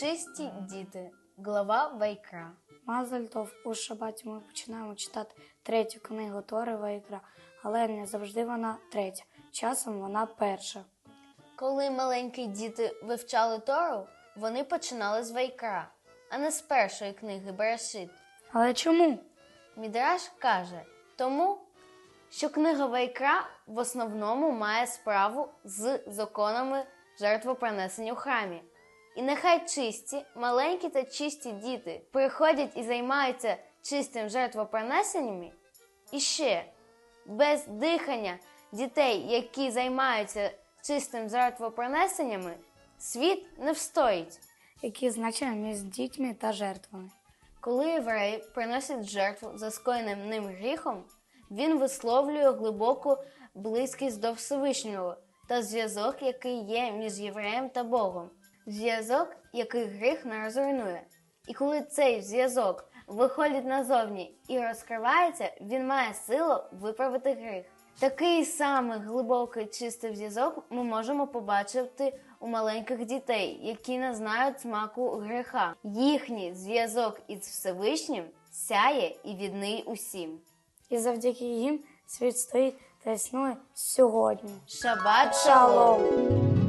Чисті діти. Глава Вайкра. Мазальтов у шабаті ми починаємо читати третю книгу Тори Вайкра, але не завжди вона третя. Часом вона перша. Коли маленькі діти вивчали Тору, вони починали з Вайкра, а не з першої книги Берешит. Але чому? Мідраш каже, тому, що книга Вайкра в основному має справу з законами жертвопринесення у храмі. І нехай чисті, маленькі та чисті діти приходять і займаються чистим жертвопринесеннями, і ще без дихання дітей, які займаються чистим жертвопринесеннями, світ не встоїть. Які значення між дітьми та жертвами? Коли єврей приносить жертву за скоєним ним гріхом, він висловлює глибоку близькість до Всевишнього та зв'язок, який є між євреєм та Богом, зв'язок, який гріх не розруйнує. І коли цей зв'язок виходить назовні і розкривається, він має силу виправити гріх. Такий самий глибокий чистий зв'язок ми можемо побачити у маленьких дітей, які не знають смаку гріха. Їхній зв'язок із Всевишнім сяє і відний усім. І завдяки їм світ стоїть та існує сьогодні. Шабат шалом! Шалом!